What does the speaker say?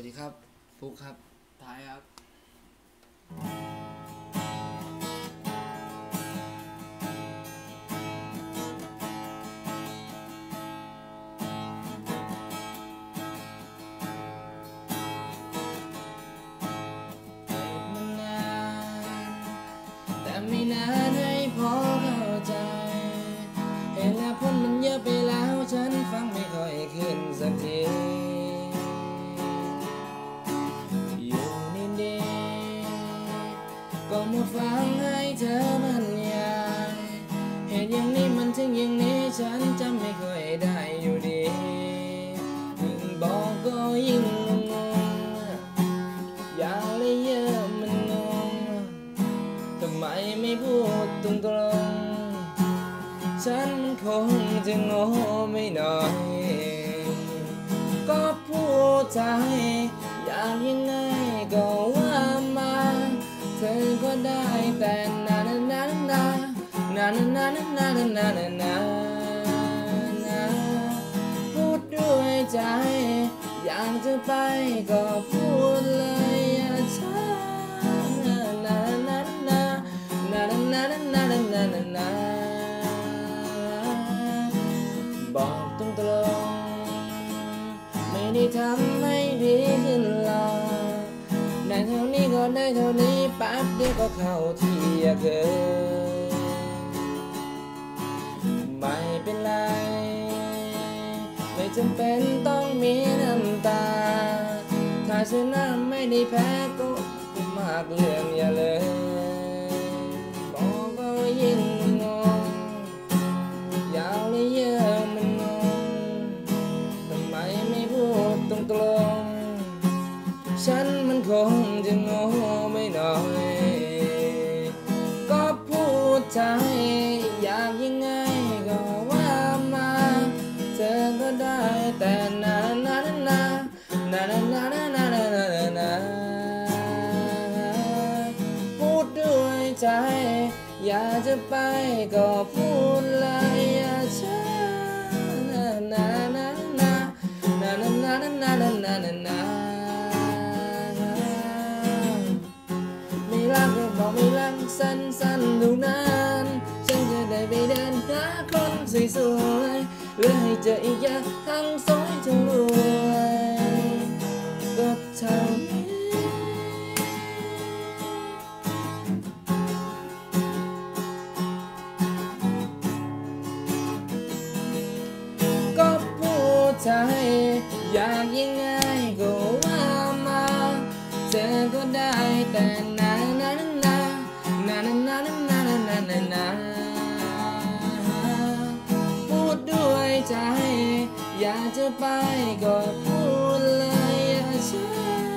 วัสดีครับฟุกครับท้ายครับเก็บมานานแต่ไม่นานให้พอเข้าใจ เห็นแล้วพ้นมันเยอะไปแล้ว ฉันฟังไม่ค่อยขึ้นสักที มาฟังให้เธอมันยายเหตุอย่างนี้มันถึงอย่างนี้ฉันจำไม่ค่อยได้อยู่ดียิ่งบอกก็ยิ่งงงอย่างละเยอะมันงงทำไมไม่พูดตรงๆฉันมันคงจะโง่ไม่น้อย ก็พูดใจอยากยังไงก็ เธอก็ได้แต่นานานานานานานานานานานานานพูดด้วยใจ อยากจะไปก็พูดเลยอย่าช้านานานานานานานานานานานานาบอกตรงๆไม่ได้ทำ เท่านี้ก็ได้เท่านี้แป๊บเดียวก็เข้าที่อะเคยไม่เป็นไร ไม่จำเป็นต้องมีน้ำตา ถ้าชนะไม่ได้แพ้ก็ก็มากเรื่องอย่าเลยบอกก็ยิ่งงงยาวเลยเยอะมันงงทำไมไม่พูดตรงๆฉัน คงจะโง่ไม่น้อย ก็พูดใจอยากยังไงก็ว่ามา เธอก็ได้แต่นานานานานานานานานานานานาพูดด้วยใจ อยากจะไปก็พูดเลย สวยเรือให้เจออีกอย่างทั้งสวยทั้งรวยก็เท่านี้ก็พูดใจอยากยังไง ใจ อยากจะไปก็พูดเลยอย่าช้า